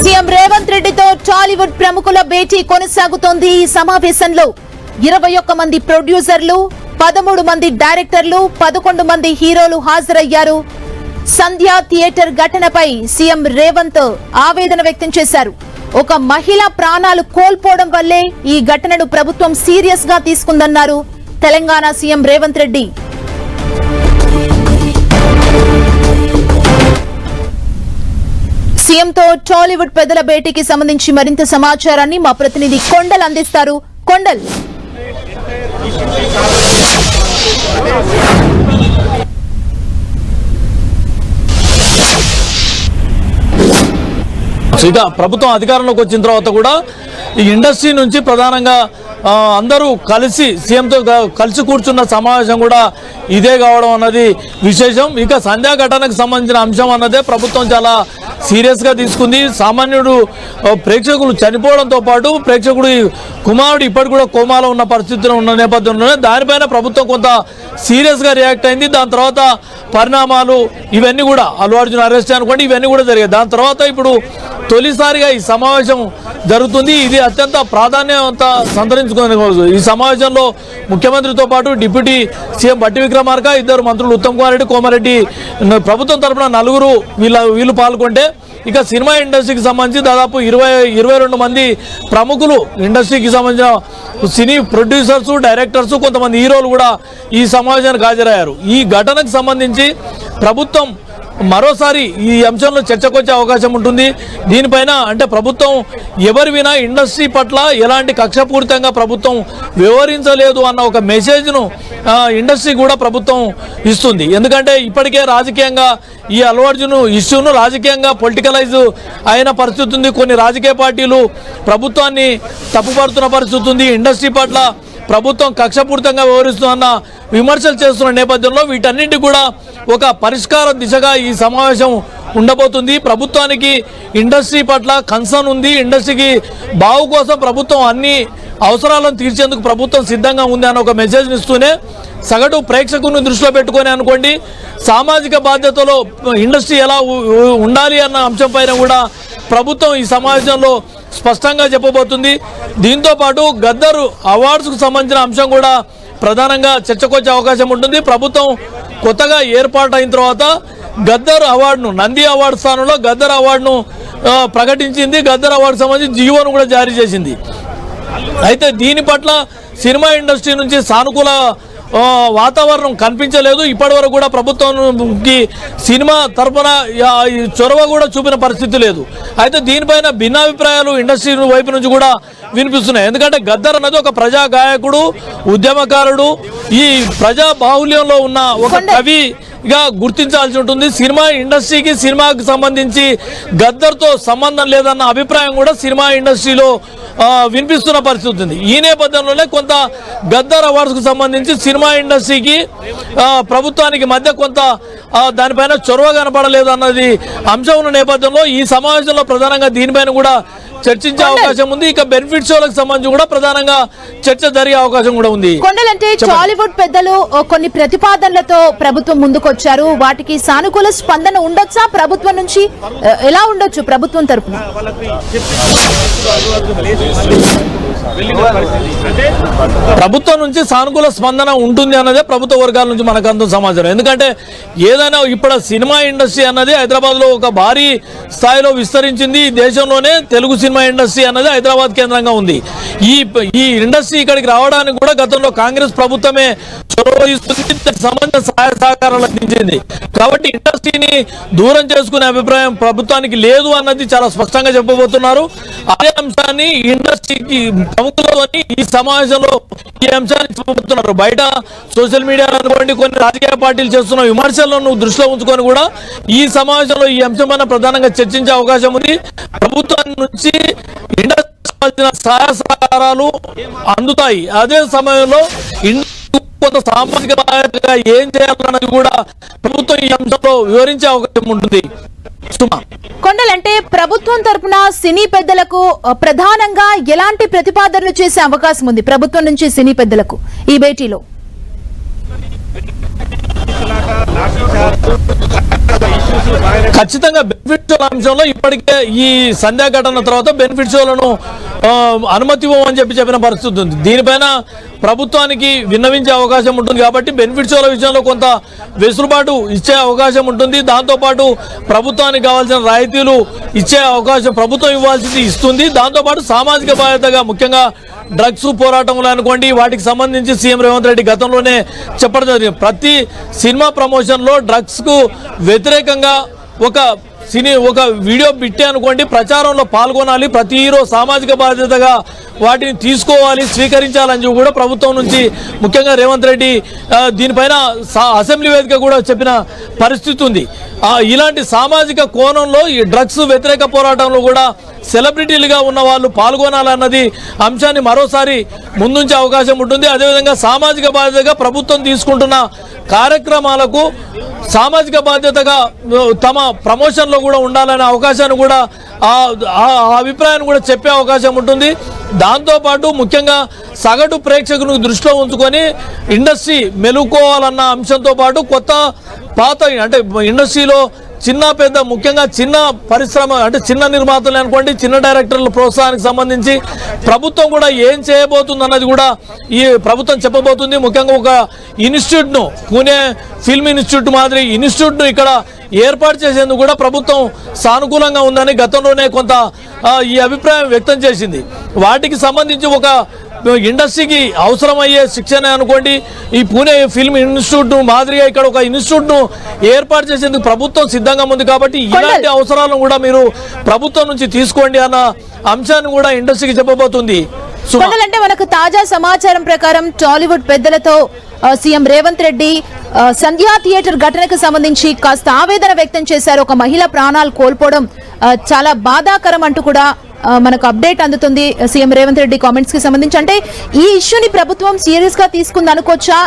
Speaker 1: సీఎం రేవంత్ రెడ్డితో టాలీవుడ్ ప్రముఖుల భేటీ కొనసాగుతోంది ఈ సమావేశంలో. ఇరవై ఒక్క మంది ప్రొడ్యూసర్లు పదమూడు మంది డైరెక్టర్లు పదకొండు మంది హీరోలు హాజరయ్యారు. సంధ్యా థియేటర్ ఘటనపై సీఎం రేవంత్ ఆవేదన వ్యక్తం చేశారు. ఒక మహిళ ప్రాణాలు కోల్పోవడం వల్లే ఈ ఘటనను ప్రభుత్వం సీరియస్గా తీసుకుందన్నారు తెలంగాణ సీఎం రేవంత్ రెడ్డి. సీఎంతో టాలీవుడ్ పెద్దల భేటీకి సంబంధించి మరింత సమాచారాన్ని మా ప్రతినిధి కొండల్ అందిస్తారు. కొండల్.
Speaker 2: సీత ప్రభుత్వం అధికారంలోకి వచ్చిన తర్వాత కూడా ఈ ఇండస్ట్రీ నుంచి ప్రధానంగా అందరూ కలిసి సీఎంతో కలిసి కూర్చున్న సమావేశం కూడా ఇదే కావడం అన్నది విశేషం. ఇక సంధ్యా ఘటనకు సంబంధించిన అంశం అన్నదే ప్రభుత్వం చాలా సీరియస్గా తీసుకుంది. సామాన్యుడు ప్రేక్షకులు చనిపోవడంతో పాటు ప్రేక్షకుడు కుమారుడు ఇప్పటికి కూడా కోమాలో ఉన్న పరిస్థితిలో ఉన్న నేపథ్యంలోనే దానిపైన ప్రభుత్వం కొంత సీరియస్గా రియాక్ట్ అయింది. దాని తర్వాత పరిణామాలు ఇవన్నీ కూడా అల్లు అర్జున్ అరెస్ట్ అనుకోండి ఇవన్నీ కూడా జరిగాయి. దాని తర్వాత ఇప్పుడు తొలిసారిగా ఈ సమావేశం జరుగుతుంది. ఇది అత్యంత ప్రాధాన్యత సంతరించుకునే ఈ సమావేశంలో ముఖ్యమంత్రితో పాటు డిప్యూటీ సీఎం బట్టి విక్రమార్క ఇద్దరు మంత్రులు ఉత్తమ్ కుమార్ రెడ్డి కోమారెడ్డి ప్రభుత్వం తరపున నలుగురు వీళ్ళ వీళ్ళు పాల్గొంటే ఇక సినిమా ఇండస్ట్రీకి సంబంధించి దాదాపు ఇరవై ఇరవై రెండు మంది ప్రముఖులు ఇండస్ట్రీకి సంబంధించిన సినీ ప్రొడ్యూసర్స్ డైరెక్టర్స్ కొంతమంది హీరోలు కూడా ఈ సమావేశానికి హాజరయ్యారు. ఈ ఘటనకు సంబంధించి ప్రభుత్వం మరోసారి ఈ అంశంలో చర్చకొచ్చే అవకాశం ఉంటుంది. దీనిపైన అంటే ప్రభుత్వం ఎవరి వినా ఇండస్ట్రీ పట్ల ఎలాంటి కక్షపూరితంగా ప్రభుత్వం వివరించలేదు అన్న ఒక మెసేజ్ను ఇండస్ట్రీ కూడా ప్రభుత్వం ఇస్తుంది. ఎందుకంటే ఇప్పటికే రాజకీయంగా ఈ అల్లు ఇష్యూను రాజకీయంగా పొలిటికలైజ్ అయిన పరిస్థితి ఉంది. కొన్ని రాజకీయ పార్టీలు ప్రభుత్వాన్ని తప్పుపడుతున్న పరిస్థితి ఉంది. ఇండస్ట్రీ పట్ల ప్రభుత్వం కక్షపూరితంగా వ్యవహరిస్తున్న విమర్శలు చేస్తున్న నేపథ్యంలో వీటన్నింటి కూడా ఒక పరిష్కార దిశగా ఈ సమావేశం ఉండబోతుంది. ప్రభుత్వానికి ఇండస్ట్రీ పట్ల కన్సర్న్ ఉంది. ఇండస్ట్రీకి బావు కోసం ప్రభుత్వం అన్ని అవసరాలను తీర్చేందుకు ప్రభుత్వం సిద్ధంగా ఉంది అని ఒక మెసేజ్ని ఇస్తూనే సగటు ప్రేక్షకుని దృష్టిలో పెట్టుకొని అనుకోండి సామాజిక బాధ్యతలో ఇండస్ట్రీ ఎలా ఉండాలి అన్న అంశంపైన కూడా ప్రభుత్వం ఈ సమావేశంలో స్పష్టంగా చెప్పబోతుంది. దీంతో పాటు గద్దరు అవార్డ్స్కు సంబంధించిన అంశం కూడా ప్రధానంగా చర్చకొచ్చే అవకాశం ఉంటుంది. ప్రభుత్వం కొత్తగా ఏర్పాటైన తర్వాత గద్దర్ అవార్డును నంది అవార్డు స్థానంలో గద్దర్ అవార్డును ప్రకటించింది. గద్దర్ అవార్డు సంబంధించి జీవోను కూడా జారీ చేసింది. అయితే దీని పట్ల సినిమా ఇండస్ట్రీ నుంచి సానుకూల వాతావరణం కనిపించలేదు. ఇప్పటి వరకు కూడా ప్రభుత్వంకి సినిమా ఈ చొరవ కూడా చూపిన పరిస్థితి లేదు. అయితే దీనిపైన భిన్నాభిప్రాయాలు ఇండస్ట్రీ వైపు నుంచి కూడా వినిపిస్తున్నాయి. ఎందుకంటే గద్దర్ అన్నది ఒక ప్రజా గాయకుడు ఉద్యమకారుడు. ఈ ప్రజా బాహుల్యంలో ఉన్న ఒక కవి గా గుర్తించాల్సి ఉంటుంది. సినిమా ఇండస్ట్రీకి సినిమాకి సంబంధించి గద్దర్తో సంబంధం లేదన్న అభిప్రాయం కూడా సినిమా ఇండస్ట్రీలో వినిపిస్తున్న పరిస్థితి ఉంది. ఈ నేపథ్యంలోనే కొంత గద్దర్ అవార్డ్స్కు సంబంధించి సినిమా ఇండస్ట్రీకి ప్రభుత్వానికి మధ్య కొంత దానిపైన చొరవ కనపడలేదు అన్నది అంశం ఉన్న నేపథ్యంలో ఈ సమావేశంలో ప్రధానంగా దీనిపైన కూడా చర్చించే అవకాశం ఉంది. ఇక బెనిఫిట్ షోలకు సంబంధించి కూడా ప్రధానంగా చర్చ జరిగే అవకాశం కూడా ఉంది.
Speaker 1: కొండలంటే టాలీవుడ్ పెద్దలు కొన్ని ప్రతిపాదనలతో ప్రభుత్వం ముందుకొచ్చారు. వాటికి సానుకూల స్పందన ఉండొచ్చా? ప్రభుత్వం నుంచి ఎలా ఉండొచ్చు ప్రభుత్వం తరపున?
Speaker 2: ప్రభుత్వం నుంచి సానుకూల స్పందన ఉంటుంది అన్నదే ప్రభుత్వ వర్గాల నుంచి మనకు అంత సమాచారం. ఎందుకంటే ఏదైనా ఇప్పుడు సినిమా ఇండస్ట్రీ అన్నది హైదరాబాద్లో ఒక భారీ స్థాయిలో విస్తరించింది. దేశంలోనే తెలుగు సినిమా ఇండస్ట్రీ అన్నది హైదరాబాద్ కేంద్రంగా ఉంది. ఈ ఈ ఇండస్ట్రీ ఇక్కడికి రావడానికి కూడా గతంలో కాంగ్రెస్ ప్రభుత్వమే చొరవ సంబంధించిన సహాయ సహకారాలు అందించింది. కాబట్టి ఇండస్ట్రీని దూరం చేసుకునే అభిప్రాయం ప్రభుత్వానికి లేదు అన్నది చాలా స్పష్టంగా చెప్పబోతున్నారు. అదే అంశాన్ని ఇండస్ట్రీకి ప్రముఖులని ఈ సమావేశంలో ఈ అంశాన్ని చెప్పబోతున్నారు. బయట సోషల్ మీడియాలో అనుకోండి కొన్ని రాజకీయ పార్టీలు చేస్తున్న విమర్శలను దృష్టిలో ఉంచుకొని కూడా ఈ సమావేశంలో ఈ అంశమైన ప్రధానంగా చర్చించే అవకాశం ఉంది. ప్రభుత్వం నుంచి ఇండస్ట్రీ సంబంధించిన సహాయ సహకారాలు అందుతాయి. అదే సమయంలో ఇండస్ట్రీ కొంత సామాజిక బాధ్యతగా ఏం చేయాలన్నది కూడా ప్రభుత్వం ఈ అంశంలో వివరించే అవకాశం ఉంటుంది. సుమా.
Speaker 1: కొండలంటే ప్రభుత్వం తరపున సినీ పెద్దలకు ప్రధానంగా ఎలాంటి ప్రతిపాదనలు చేసే అవకాశం ఉంది ప్రభుత్వం నుంచి సినీ పెద్దలకు ఈ భేటీలో?
Speaker 2: ఖచ్చితంగా బెనిఫిట్ అంశంలో ఇప్పటికే ఈ సంధ్యా ఘటన తర్వాత బెనిఫిట్సోలను అనుమతి ఇవ్వమని చెప్పి చెప్పిన పరిస్థితి ఉంది. దీనిపైన ప్రభుత్వానికి విన్నవించే అవకాశం ఉంటుంది కాబట్టి బెనిఫిట్ విషయంలో కొంత వెసులుబాటు ఇచ్చే అవకాశం ఉంటుంది. దాంతోపాటు ప్రభుత్వానికి కావాల్సిన రాయితీలు ఇచ్చే అవకాశం ప్రభుత్వం ఇవ్వాల్సింది ఇస్తుంది. దాంతోపాటు సామాజిక బాధ్యతగా ముఖ్యంగా డ్రగ్స్ పోరాటంలో అనుకోండి వాటికి సంబంధించి సీఎం రేవంత్ రెడ్డి గతంలోనే చెప్పడం జరిగింది. ప్రతి సినిమా ప్రమోషన్లో డ్రగ్స్కు వ్యతిరేకంగా ఒక సినీ ఒక వీడియో బిట్టే అనుకోండి ప్రచారంలో పాల్గొనాలి ప్రతి హీరో సామాజిక బాధ్యతగా వాటిని తీసుకోవాలి స్వీకరించాలని చెప్పి కూడా ప్రభుత్వం నుంచి ముఖ్యంగా రేవంత్ రెడ్డి దీనిపైన అసెంబ్లీ వేదిక కూడా చెప్పిన పరిస్థితి ఉంది. ఇలాంటి సామాజిక కోణంలో ఈ డ్రగ్స్ వ్యతిరేక పోరాటంలో కూడా సెలబ్రిటీలుగా ఉన్న వాళ్ళు పాల్గొనాలన్నది అంశాన్ని మరోసారి ముందుంచే అవకాశం ఉంటుంది. అదేవిధంగా సామాజిక బాధ్యతగా ప్రభుత్వం తీసుకుంటున్న కార్యక్రమాలకు సామాజిక బాధ్యతగా తమ ప్రమోషన్లో కూడా ఉండాలనే అవకాశాన్ని కూడా ఆ ఆ అభిప్రాయాన్ని కూడా చెప్పే అవకాశం ఉంటుంది. దాంతోపాటు ముఖ్యంగా సగటు ప్రేక్షకుని దృష్టిలో ఉంచుకొని ఇండస్ట్రీ మెలుకోవాలన్న అంశంతో పాటు కొత్త పాత అంటే ఇండస్ట్రీలో చిన్న పెద్ద ముఖ్యంగా చిన్న పరిశ్రమ అంటే చిన్న నిర్మాతలు అనుకోండి చిన్న డైరెక్టర్ల ప్రోత్సాహానికి సంబంధించి ప్రభుత్వం కూడా ఏం చేయబోతుంది అన్నది కూడా ఈ ప్రభుత్వం చెప్పబోతుంది. ముఖ్యంగా ఒక ఇన్స్టిట్యూట్ను పూణే ఫిల్మ్ ఇన్స్టిట్యూట్ మాదిరి ఇన్స్టిట్యూట్ను ఇక్కడ ఏర్పాటు చేసేందుకు కూడా ప్రభుత్వం సానుకూలంగా ఉందని గతంలోనే కొంత ఈ అభిప్రాయం వ్యక్తం చేసింది. వాటికి సంబంధించి ఒక ఇండస్ట్రీకి అవసరమయ్యే శిక్షణ అనుకోండి. ఈ పూణే ఫిల్మ్ ఇన్స్టిట్యూట్ మాదిరిగా ఇక్కడ ఒక ఇన్స్టిట్యూట్ను ఏర్పాటు చేసేందుకు ప్రభుత్వం సిద్ధంగా ఉంది కాబట్టి ఇలాంటి అవసరాలను కూడా మీరు ప్రభుత్వం నుంచి తీసుకోండి అన్న అంశాన్ని కూడా ఇండస్ట్రీకి చెప్పబోతుంది.
Speaker 1: కొండలంటే మనకు తాజా సమాచారం ప్రకారం టాలీవుడ్ పెద్దలతో సీఎం రేవంత్ రెడ్డి సంధ్యా థియేటర్ ఘటనకు సంబంధించి కాస్త ఆవేదన వ్యక్తం చేశారు. ఒక మహిళ ప్రాణాలు కోల్పోవడం చాలా బాధాకరం అంటూ కూడా మనకు అప్డేట్ అందుతుంది. సీఎం రేవంత్ రెడ్డి కామెంట్స్కి సంబంధించి అంటే ఈ ఇష్యూని ప్రభుత్వం సీరియస్గా తీసుకుంది అనుకోవచ్చా?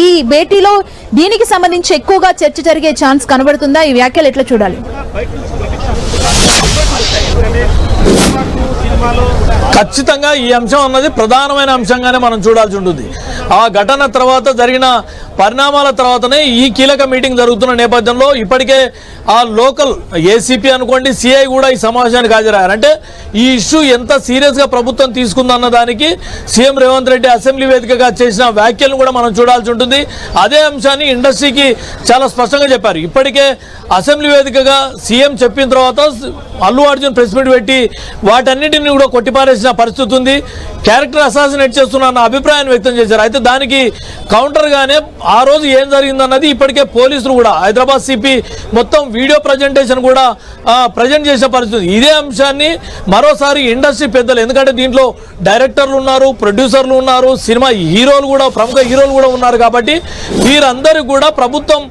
Speaker 1: ఈ భేటీలో దీనికి సంబంధించి ఎక్కువగా చర్చ జరిగే ఛాన్స్ కనబడుతుందా? ఈ వ్యాఖ్యలు ఎట్లా చూడాలి?
Speaker 2: ఖచ్చితంగా ఈ అంశం అన్నది ప్రధానమైన అంశంగానే మనం చూడాల్సి ఉంటుంది. ఆ ఘటన తర్వాత జరిగిన పరిణామాల తర్వాతనే ఈ కీలక మీటింగ్ జరుగుతున్న నేపథ్యంలో ఇప్పటికే ఆ లోకల్ ఏసీపీ అనుకోండి సిఐ కూడా ఈ సమావేశానికి హాజరయ్యారు. అంటే ఈ ఇష్యూ ఎంత సీరియస్గా ప్రభుత్వం తీసుకుందన్న దానికి సీఎం రేవంత్ రెడ్డి అసెంబ్లీ వేదికగా చేసిన వ్యాఖ్యలను కూడా మనం చూడాల్సి ఉంటుంది. అదే అంశాన్ని ఇండస్ట్రీకి చాలా స్పష్టంగా చెప్పారు. ఇప్పటికే అసెంబ్లీ వేదికగా సీఎం చెప్పిన తర్వాత అల్లు అర్జున్ ప్రెస్ మీట్ పెట్టి వాటన్నిటిని కూడా కొట్టిపారేసిన పరిస్థితి ఉంది. క్యారెక్టర్ అసాసినేట్ చేస్తున్న అన్న అభిప్రాయాన్ని వ్యక్తం చేశారు. అయితే దానికి కౌంటర్గానే ఆ రోజు ఏం జరిగిందన్నది ఇప్పటికే పోలీసులు కూడా హైదరాబాద్ సిపి మొత్తం వీడియో ప్రజెంటేషన్ కూడా ప్రజెంట్ చేసే పరిస్థితి. ఇదే అంశాన్ని మరోసారి ఇండస్ట్రీ పెద్దలు ఎందుకంటే దీంట్లో డైరెక్టర్లు ఉన్నారు ప్రొడ్యూసర్లు ఉన్నారు సినిమా హీరోలు కూడా ప్రముఖ హీరోలు కూడా ఉన్నారు కాబట్టి వీరందరూ కూడా ప్రభుత్వం